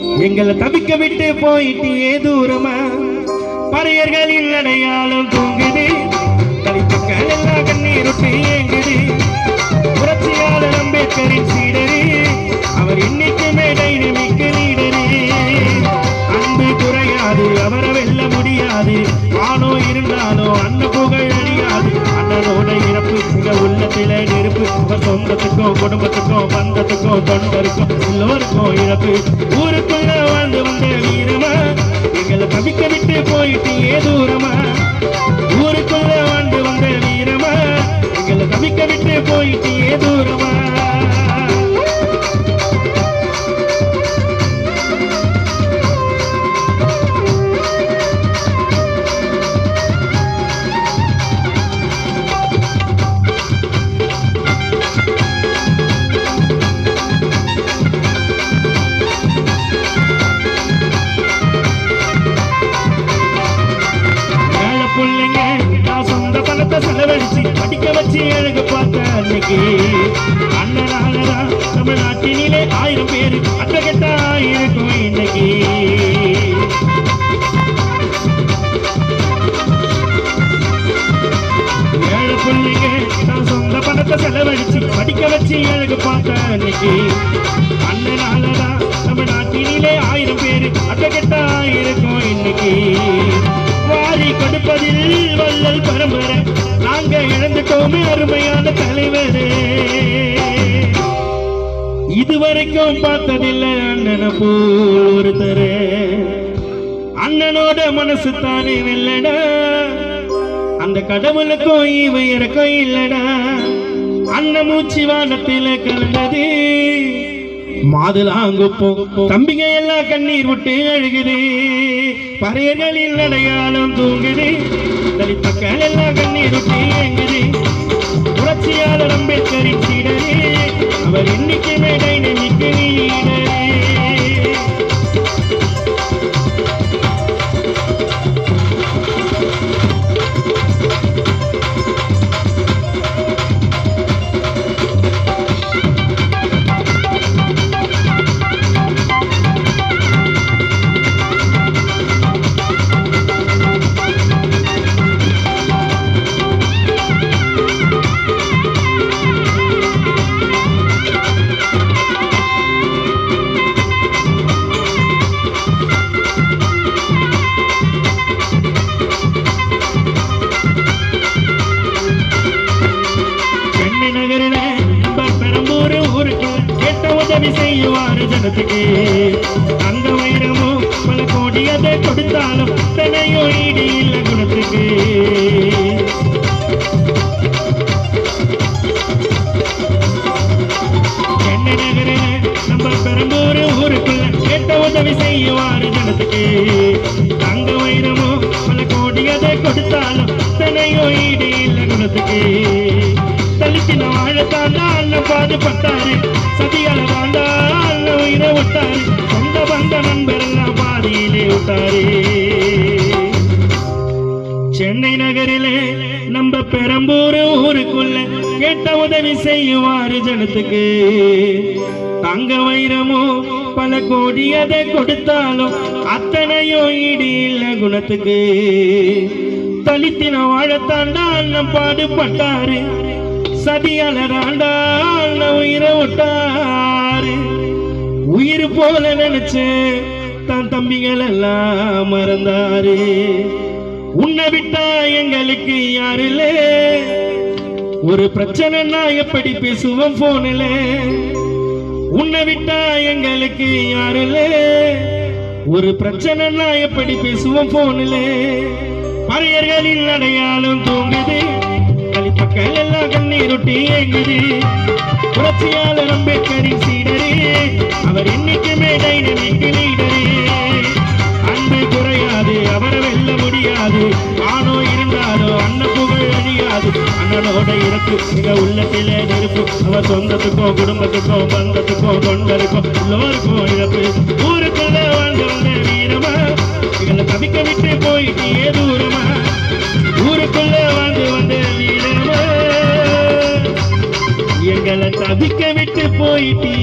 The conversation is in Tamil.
எங்களை தவிக்க விட்டு போயிட்டியே தூரமா? பறையர்களின் அடையாளம் தூங்குது. தனிப்பக்கள் எல்லாம் கண்ணீருட்டு ஏங்குது. புரட்சியாளர் அம்பேத்கரின் சீடரே அவர் இன்னைக்குமே டைனமிக் லீடரு. அன்பு குறையாது அவரை வெல்ல முடியாது. ஆணோ இருந்தாலோ அன்ன புகழ் அழியாது இறப்பு மிக உள்ளத்தில நெருப்பு. உங்க சொந்தத்துக்கும் குடும்பத்துக்கும் பந்தத்துக்கும் தொண்டருக்கும் எல்லோருக்கும் இழப்பு ஊருக்குள்ள வாழ்ந்து வந்த வீரமா எங்களை தவிக்க விட்டு போயிட்டு ஏ தூரமா. ஊர் நான் சொந்த பணத்தை செலவழிச்சு படிக்க வச்சு அழகு பார்த்த அன்னைக்கு. அண்ணனாலதான் தமிழ்நாட்டினிலே ஆயிரம் பேர் அட்டகட்டா இருக்கும் இன்னைக்கு. ஏழு பிள்ளைங்க நான் சொந்த பணத்தை செலவழிச்சு படிக்க வச்சு அழகு பார்த்த அன்னைக்கு. அண்ணனாலதான் தமிழ்நாட்டினிலே ஆயிரம் பேர் அட்டகட்டா இருக்கும் இன்னைக்கு. கொடுப்பதில் வல்லல் பரம்பர. நாங்க இழந்துட்டோமே அருமையான தலைவரே. இதுவரைக்கும் பார்த்ததில்லை அண்ணனை போல் ஒருத்தர். அண்ணனோட மனசு தானே வெல்லடா அந்த கடவுளுக்கும் இவ இறக்கம் இல்லடா. அண்ணன் மூச்சு வானத்தில் கலந்தது. மாதுளாங்குப்போம் தம்பிங்க எல்லாம் கண்ணீர் விட்டு அழுகுது. பறையர்களில் அடையாளம் தூங்குது. தலிப்பக்கள் எல்லாம் கண்ணீர் விட்டு இயங்குது புரட்சியாளர் அம்பேத்கரின் சீடரே அவர் இன்னைக்குமே செய்யுவாரு ஜனத்துக்கு அந்த வைரமோ பல கோடி அதை கொடுத்தாலும் தனையோ ஈடு இல்ல குணத்துக்கு. உதவி ஜனத்துக்கு. தங்க வைரமோ பல கோடி அதை கொடுத்தாலும் தனையோ ஈடு குணத்துக்கு. தலித்தின வாழத்தான் பாடுபட்டாரு சதியால அண்ணன் உயிரை விட்டாரு சொந்த பந்த நண்பரெல்லாம் பாதியிலே விட்டாரே. சென்னை நகரிலே நம்ம பெரம்பூர் ஊருக்குள்ள கேட்ட உதவி செய்யுவாரு ஜனத்துக்கு. தங்க வைரமோ பல கோடி அதை கொடுத்தாலும் அத்தனையும் ஈடு இல்ல குணத்துக்கு. தலித்தின வாழத்தாண்டா அண்ணன் பாடுபட்டாரு. சதியாளராண்டா அண்ணன் போல நினைச்சு தன் தம்பிகள் எல்லாம் மறந்தாரு. உன்னை விட்டா எங்களுக்கு யாருல ஒரு பிரச்சனைனா எப்படி பேசுவோம் போனில உன்னை விட்டா எங்களுக்கு யாருல ஒரு பிரச்சனைனா எப்படி பேசுவோம் போனில பறையர்களின் அடையாளம் தூங்குது. களிப்பக்கள் எல்லாம் கண்ணீரொட்டி ஏங்குது. புரட்சியாளர் அம்பேத்கரின் சீடரே அவர் இன்னைக்குமே டைனமிக் லீடரு அன்பு குறையாது அவரை வெல்ல முடியாது. ஆணோ இருந்தாலோ புகழ் அழியாது அண்ணனோட இருக்கு எங்க உள்ளத்தில நெருப்பு. அவ சொந்தத்துக்கோ குடும்பத்துக்கோ பந்தத்துக்கோ தொண்டருக்கோ எல்லோருக்கோ இழப்பு ஊருக்குள்ள வாழ்ந்து வந்த வீரமா? எங்களை தவிக்க விட்டு போயிட்டே தூரமா? ஊருக்குள்ளே வாழ்ந்து வந்த வீரமா? எங்களை தவிக்க விட்டு போயிட்டே